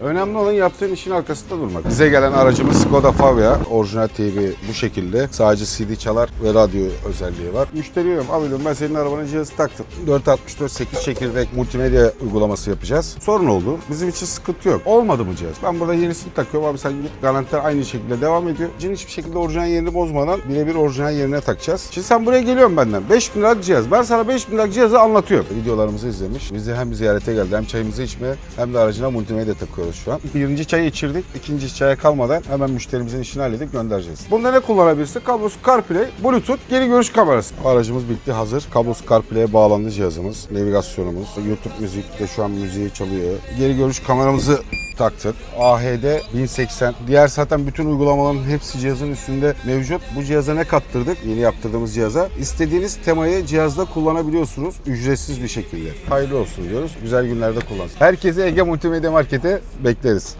Önemli olan yaptığın işin arkasında durmak. Bize gelen aracımız Skoda Fabia. Orijinal TV bu şekilde. Sadece CD çalar ve radyo özelliği var. Müşteri diyorum alıyorum ben senin arabanın cihazı taktım. 464 8 çekirdek multimedya uygulaması yapacağız. Sorun oldu. Bizim için sıkıntı yok. Olmadı mı cihaz? Ben burada yenisini takıyorum abi sen git garantiler aynı şekilde devam ediyor. Cin hiçbir şekilde orijinal yerini bozmadan birebir orijinal yerine takacağız. Şimdi sen buraya geliyorsun benden. 5000 liralık cihaz. Ben sana 5000 liralık cihazı anlatıyorum. Videolarımızı izlemiş. Bizi hem ziyarete geldi hem çayımızı içmeye hem de aracına multimedya takıyoruz şu an. Birinci çayı içirdik. ikinci çaya kalmadan hemen müşterimizin işini halledip göndereceğiz. Bunda ne kullanabilirsin? Kablosuz CarPlay, Bluetooth, geri görüş kamerası. Aracımız bitti hazır. Kablosuz CarPlay'e bağlandı cihazımız. Navigasyonumuz. YouTube müzik de şu an müziği çalıyor. Geri görüş kameramızı taktık. AHD 1080. Diğer zaten bütün uygulamaların hepsi cihazın üstünde mevcut. Bu cihaza ne kattırdık? Yeni yaptırdığımız cihaza. İstediğiniz temayı cihazda kullanabiliyorsunuz. Ücretsiz bir şekilde. Hayırlı olsun diyoruz. Güzel günlerde kullansın. Herkese Ege Multimedya Market'e bekleriz.